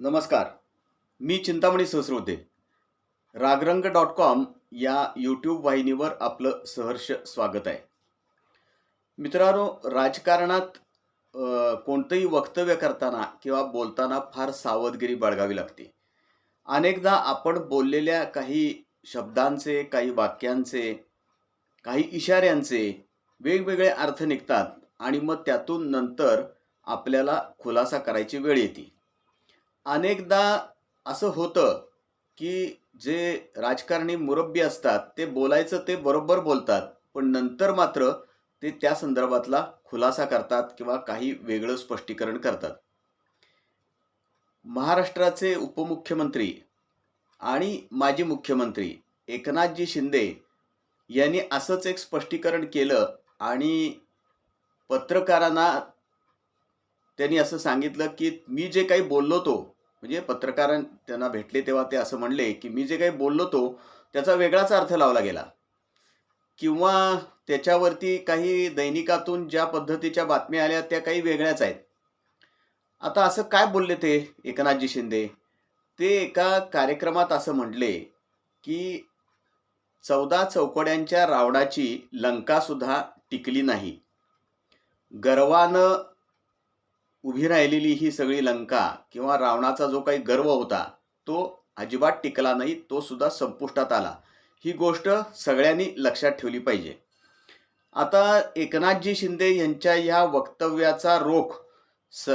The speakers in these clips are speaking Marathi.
नमस्कार. मी चिंतामणी सहस्रोते. रागरंग डॉट कॉम या यूट्यूब वाहिनीवर आपलं सहर्ष स्वागत आहे. मित्रांनो राजकारणात कोणतंही वक्तव्य करताना किंवा बोलताना फार सावधगिरी बाळगावी लागते. अनेकदा आपण बोललेल्या काही शब्दांचे काही वाक्यांचे काही इशाऱ्यांचे वेगवेगळे अर्थ निघतात आणि मग त्यातून नंतर आपल्याला खुलासा करायची वेळ येते. अनेकदा असं होतं की जे राजकारणी मुरब्बी असतात ते बोलायचं ते बरोबर बोलतात पण नंतर मात्र ते त्या संदर्भातला खुलासा करतात किंवा काही वेगळं स्पष्टीकरण करतात. महाराष्ट्राचे उपमुख्यमंत्री आणि माजी मुख्यमंत्री एकनाथजी शिंदे यांनी असंच एक स्पष्टीकरण केलं आणि पत्रकारांना त्यांनी असं सांगितलं की मी जे काही बोललो तो म्हणजे पत्रकारां त्यांना भेटले तेव्हा ते असं म्हणले की मी जे काही बोललो तो त्याचा वेगळाच अर्थ लावला गेला. किंवा त्याच्यावरती काही दैनिकातून ज्या पद्धतीच्या बातम्या आल्या त्या काही वेगळ्याच आहेत. आता असं काय बोलले ते एकनाथजी शिंदे? ते एका कार्यक्रमात असं म्हटले की चौदा चौकड्यांच्या रावणाची लंकासुद्धा टिकली नाही. गर्वानं उभी राहिलेली ही सगळी लंका किंवा रावणाचा जो काही गर्व होता तो अजिबात टिकला नाही तो सुद्धा संपुष्टात आला. ही गोष्ट सगळ्यांनी लक्षात ठेवली पाहिजे. आता एकनाथजी शिंदे यांच्या या वक्तव्याचा रोख स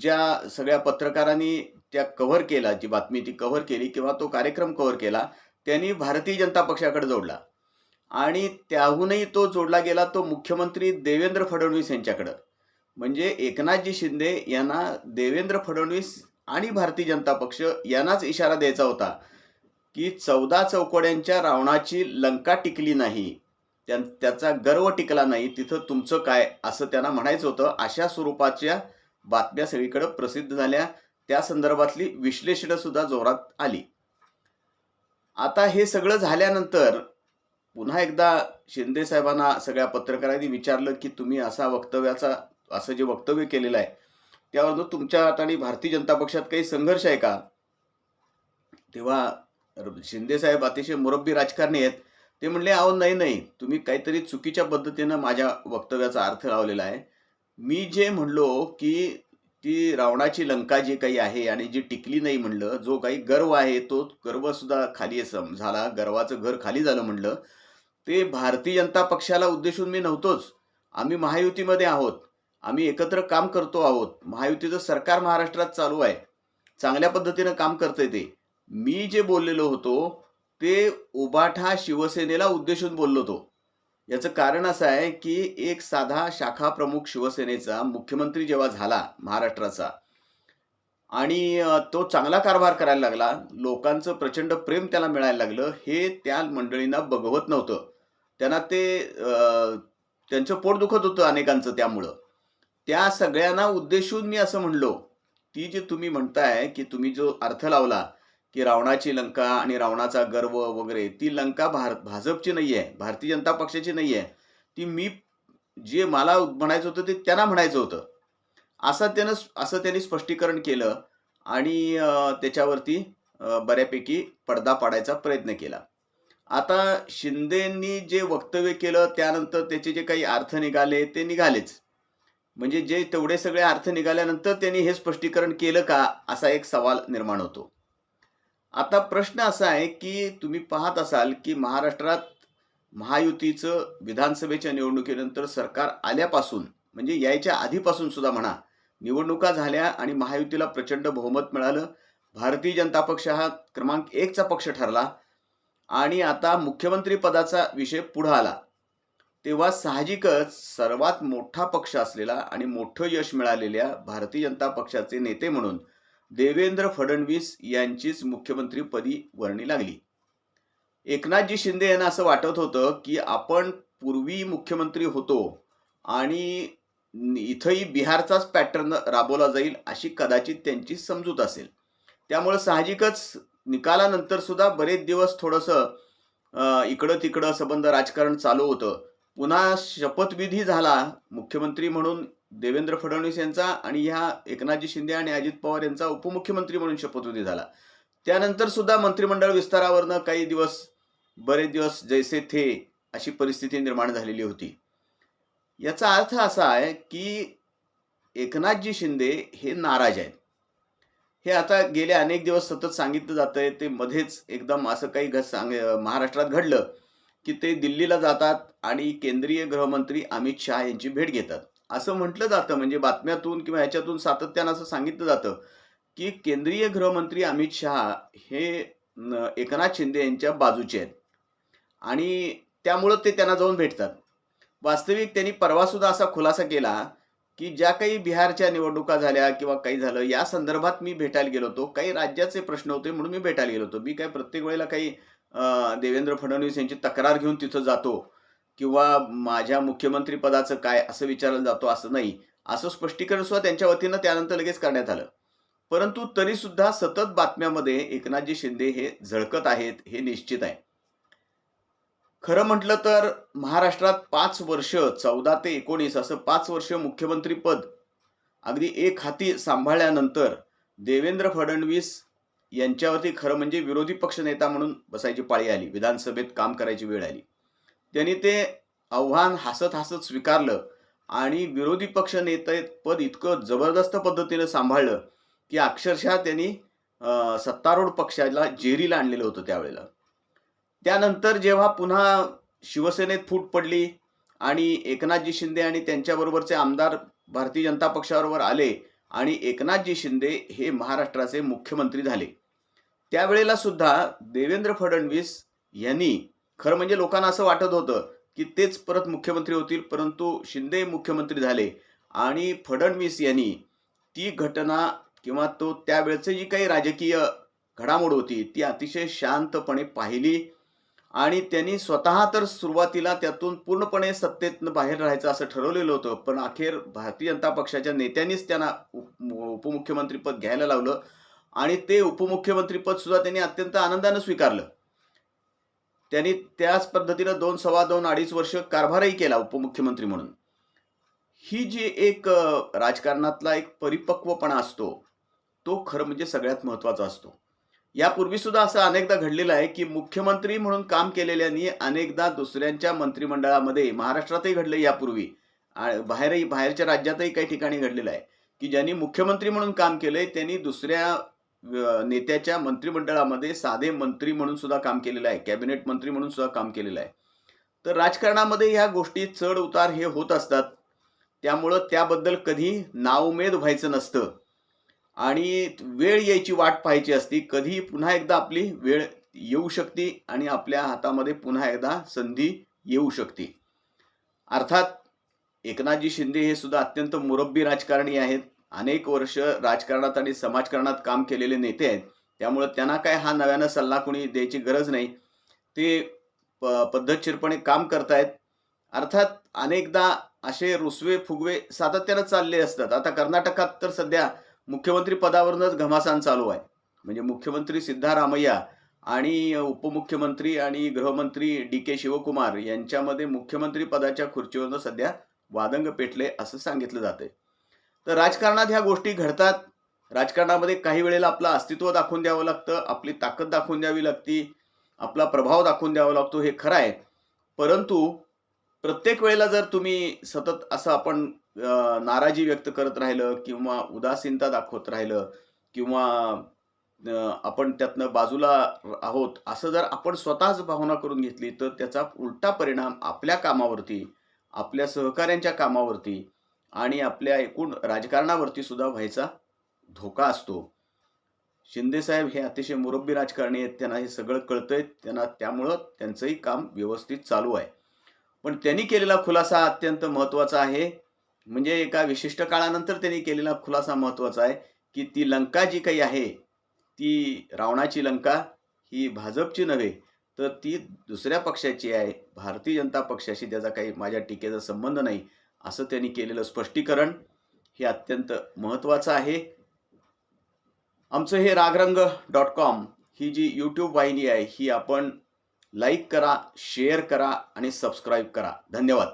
ज्या सगळ्या पत्रकारांनी त्या कव्हर केला जी बातमी ती कव्हर केली किंवा तो कार्यक्रम कव्हर केला त्यांनी भारतीय जनता पक्षाकडे जोडला. आणि त्याहूनही तो जोडला गेला तो मुख्यमंत्री देवेंद्र फडणवीस यांच्याकडं. म्हणजे एकनाथजी शिंदे यांना देवेंद्र फडणवीस आणि भारतीय जनता पक्ष यांनाच इशारा द्यायचा होता की चौदा चौकड्यांच्या रावणाची लंका टिकली नाही त्या त्याचा गर्व टिकला नाही तिथं तुमचं काय असं त्यांना म्हणायचं होतं. अशा स्वरूपाच्या बातम्या सगळीकडे प्रसिद्ध झाल्या. त्या संदर्भातली विश्लेषणं सुद्धा जोरात आली. आता हे सगळं झाल्यानंतर पुन्हा एकदा शिंदे साहेबांना सगळ्या पत्रकारांनी विचारलं की तुम्ही असा वक्तव्याचा असं जे वक्तव्य केलेलं आहे त्यावर तुमच्या हाताने भारतीय जनता पक्षात काही संघर्ष आहे का? तेव्हा शिंदे साहेब अतिशय मुरब्बी राजकारणी आहेत. ते म्हणले अहो नाही नाही. तुम्ही काहीतरी चुकीच्या पद्धतीनं माझ्या वक्तव्याचा अर्थ लावलेला आहे. मी जे म्हणलो की ती रावणाची लंका जी काही आहे आणि जी टिकली नाही म्हणलं जो काही गर्व आहे तो गर्व सुद्धा खाली सम झाला गर्वाचं घर खाली झालं म्हणलं. ते भारतीय जनता पक्षाला उद्देशून मी नव्हतोच. आम्ही महायुतीमध्ये आहोत. आम्ही एकत्र काम करतो आहोत. महायुतीचं सरकार महाराष्ट्रात चालू आहे. चांगल्या पद्धतीनं काम करतंय ते. मी जे बोललेलो होतो ते उबाठा शिवसेनेला उद्देशून बोललो होतो. याचं कारण असं आहे की एक साधा शाखा प्रमुख शिवसेनेचा मुख्यमंत्री जेव्हा झाला महाराष्ट्राचा आणि तो चांगला कारभार करायला लागला लोकांचं प्रचंड प्रेम त्याला मिळायला लागलं हे त्या मंडळींना बघवत नव्हतं. त्यांना ते त्यांचं पोट दुखत होतं अनेकांचं त्यामुळं. त्या सगळ्यांना उद्देशून मी असं म्हणलो. ती जी तुम्ही म्हणताय की तुम्ही जो अर्थ लावला की रावणाची लंका आणि रावणाचा गर्व वगैरे ती लंका भार भाजपची नाही आहे भारतीय जनता पक्षाची नाही आहे ती मी जे मला म्हणायचं होतं ते त्यांना म्हणायचं होतं. असं त्यानं असं त्यांनी स्पष्टीकरण केलं आणि त्याच्यावरती बऱ्यापैकी पडदा पाडायचा प्रयत्न केला. आता शिंदेंनी जे वक्तव्य केलं त्यानंतर त्याचे जे काही अर्थ निघाले ते निघालेच. म्हणजे जे तेवढे सगळे अर्थ निघाल्यानंतर त्यांनी हे स्पष्टीकरण केलं का असा एक सवाल निर्माण होतो. आता प्रश्न असा आहे की तुम्ही पाहत असाल की महाराष्ट्रात महायुतीचं विधानसभेच्या निवडणुकीनंतर सरकार आल्यापासून म्हणजे यायच्या आधीपासून सुद्धा म्हणा निवडणुका झाल्या आणि महायुतीला प्रचंड बहुमत मिळालं भारतीय जनता पक्ष हा क्रमांक एकचा पक्ष ठरला आणि आता मुख्यमंत्री पदाचा विषय पुढं आला. तेव्हा साहजिकच सर्वात मोठा पक्ष असलेला आणि मोठं यश मिळालेल्या भारतीय जनता पक्षाचे नेते म्हणून देवेंद्र फडणवीस यांचीच मुख्यमंत्रीपदी वर्णी लागली. एकनाथजी शिंदे यांना असं वाटत होतं की आपण पूर्वी मुख्यमंत्री होतो आणि इथंही बिहारचाच पॅटर्न राबवला जाईल अशी कदाचित त्यांची समजूत असेल. त्यामुळं साहजिकच निकालानंतर सुद्धा बरेच दिवस थोडंसं इकडं तिकडं संबंध राजकारण चालू होतं. पुन्हा शपथविधी झाला मुख्यमंत्री म्हणून देवेंद्र फडणवीस यांचा आणि ह्या एकनाथजी शिंदे आणि अजित पवार यांचा उपमुख्यमंत्री म्हणून शपथविधी झाला. त्यानंतर सुद्धा मंत्रिमंडळ विस्तारावरनं काही दिवस बरेच दिवस जैसे थे अशी परिस्थिती निर्माण झालेली होती. याचा अर्थ असा आहे की एकनाथजी शिंदे हे नाराज आहेत. हे आता गेले अनेक दिवस सतत सांगितलं जातंय ते मध्येच एकदम असं काही घ सांग महाराष्ट्रात घडलं. की ते दिल्लीला जातात आणि केंद्रीय गृहमंत्री अमित शहा यांची भेट घेतात. असं म्हटलं जातं म्हणजे बातम्यातून किंवा ह्याच्यातून सातत्यानं असं सांगितलं जातं की केंद्रीय गृहमंत्री अमित शहा हे एकनाथ शिंदे यांच्या बाजूचे आहेत. आणि त्यामुळं ते त्यांना जाऊन भेटतात. वास्तविक त्यांनी परवासुद्धा असा खुलासा केला की ज्या काही बिहारच्या निवडणुका झाल्या किंवा काही झालं या संदर्भात मी भेटायला गेलो होतो. काही राज्याचे प्रश्न होते म्हणून मी भेटायला गेलो होतो. मी काय प्रत्येक वेळेला काही देवेंद्र फडणवीस यांची तक्रार घेऊन तिथं जातो किंवा माझ्या मुख्यमंत्रीपदाचं काय असं विचारलं जातो असं नाही असं स्पष्टीकरण सुद्धा त्यांच्या वतीनं त्यानंतर लगेच करण्यात आलं. परंतु तरी सुद्धा सतत बातम्यामध्ये एकनाथजी शिंदे हे झळकत आहेत हे निश्चित आहे. खरं म्हटलं तर महाराष्ट्रात पाच वर्ष चौदा ते एकोणीस असं पाच वर्ष मुख्यमंत्रीपद अगदी एक हाती सांभाळल्यानंतर देवेंद्र फडणवीस यांच्यावरती खरं म्हणजे विरोधी पक्षनेता म्हणून बसायची पाळी आली. विधानसभेत काम करायची वेळ आली. त्यांनी ते आव्हान हसत हसत स्वीकारलं आणि विरोधी पक्ष नेते पद इतकं जबरदस्त पद्धतीनं सांभाळलं की अक्षरशः त्यांनी सत्तारूढ पक्षाला जेरीला आणलेलं होतं त्यावेळेला. त्यानंतर जेव्हा पुन्हा शिवसेनेत फूट पडली आणि एकनाथजी शिंदे आणि त्यांच्याबरोबरचे आमदार भारतीय जनता पक्षाबरोबर आले आणि एकनाथजी शिंदे हे महाराष्ट्राचे मुख्यमंत्री झाले. त्यावेळेला सुद्धा देवेंद्र फडणवीस यांनी खरं म्हणजे लोकांना असं वाटत होतं की तेच परत मुख्यमंत्री होतील परंतु शिंदे मुख्यमंत्री झाले आणि फडणवीस यांनी ती घटना किंवा तो त्यावेळेचं जी काही राजकीय घडामोड होती ती अतिशय शांतपणे पाहिली आणि त्यांनी स्वतः तर सुरुवातीला त्यातून पूर्णपणे सत्तेतनं बाहेर राहायचं असं ठरवलेलं होतं पण अखेर भारतीय जनता पक्षाच्या नेत्यांनीच त्यांना उपमुख्यमंत्रीपद घ्यायला लावलं आणि ते उपमुख्यमंत्रीपद सुद्धा त्यांनी अत्यंत आनंदानं स्वीकारलं. त्यांनी त्याच पद्धतीनं दोन सव्वा दोन अडीच वर्ष कारभारही केला उपमुख्यमंत्री म्हणून. ही जी एक राजकारणातला एक परिपक्वपणा असतो तो खरं म्हणजे सगळ्यात महत्त्वाचा असतो. यापूर्वी सुद्धा असं अनेकदा घडलेलं आहे की मुख्यमंत्री म्हणून काम केलेल्यांनी अनेकदा दुसऱ्यांच्या मंत्रिमंडळामध्ये महाराष्ट्रातही घडलं यापूर्वी बाहेरही बाहेरच्या राज्यातही काही ठिकाणी घडलेलं आहे की ज्यांनी मुख्यमंत्री म्हणून काम केलंय त्यांनी दुसऱ्या नेत्याच्या मंत्रिमंडळामध्ये साधे मंत्री म्हणून सुद्धा काम केलेलं आहे. कॅबिनेट मंत्री म्हणून सुद्धा काम केलेलं आहे. तर राजकारणामध्ये ह्या गोष्टी चढ उतार हे होत असतात. त्यामुळं त्याबद्दल कधी नाउमेद व्हायचं नसतं. आणि वेळ यायची वाट पाहायची असती. कधी पुन्हा एकदा आपली वेळ येऊ शकते आणि आपल्या हातामध्ये पुन्हा एकदा संधी येऊ शकते. अर्थात एकनाथजी शिंदे हे सुद्धा अत्यंत मुरब्बी राजकारणी आहेत. अनेक वर्ष राजकारणात आणि समाजकारणात काम केलेले नेते आहेत. त्यामुळं त्यांना काय हा नव्यानं सल्ला कोणी द्यायची गरज नाही. ते प पद्धतशीरपणे काम करतायत. अर्थात अनेकदा असे रुसवे फुगवे सातत्यानं चालले असतात. आता कर्नाटकात तर सध्या मुख्यमंत्री पदावरूनच घमासान चालू आहे. म्हणजे मुख्यमंत्री सिद्धारामय्या आणि उपमुख्यमंत्री आणि गृहमंत्री डी के शिवकुमार यांच्यामध्ये मुख्यमंत्री पदाच्या खुर्चीवरनं सध्या वादंग पेटले असं सांगितलं जातंय. तर राजकारणात ह्या गोष्टी घडतात. राजकारणामध्ये काही वेळेला आपलं अस्तित्व दाखवून द्यावं लागतं आपली ताकद दाखवून द्यावी लागती आपला प्रभाव दाखवून द्यावा लागतो हे खरं आहे. परंतु प्रत्येक वेळेला जर तुम्ही सतत असं आपण नाराजी व्यक्त करत राहिलं किंवा उदासीनता दाखवत राहिलं किंवा आपण त्यातनं बाजूला आहोत असं जर आपण स्वतःच भावना करून घेतली तर त्याचा उलटा परिणाम आपल्या कामावरती आपल्या सहकाऱ्यांच्या कामावरती आणि आपल्या एकूण राजकारणावरती सुद्धा व्हायचा धोका असतो. शिंदेसाहेब हे अतिशय मुरब्बी राजकारणी आहेत त्यांना हे सगळं कळतंय त्यांना त्यामुळं त्यांचंही काम व्यवस्थित चालू आहे. पण त्यांनी केलेला खुलासा अत्यंत महत्त्वाचा आहे. म्हणजे एका विशिष्ट काळानंतर त्यांनी केलेला खुलासा महत्त्वाचा आहे की ती लंका जी काही आहे ती रावणाची लंका ही भाजपची नव्हे तर ती दुसऱ्या पक्षाची आहे भारतीय जनता पक्षाशी त्याचा काही माझ्या टीकेचा संबंध नाही. असं त्यांनी केलेलं स्पष्टीकरण हे अत्यंत महत्त्वाचं आहे. आमचं हे रागरंग डॉट कॉम ही जी यूट्यूब वाहिनी आहे ही आपण लाईक करा शेअर करा आणि सबस्क्राईब करा. धन्यवाद.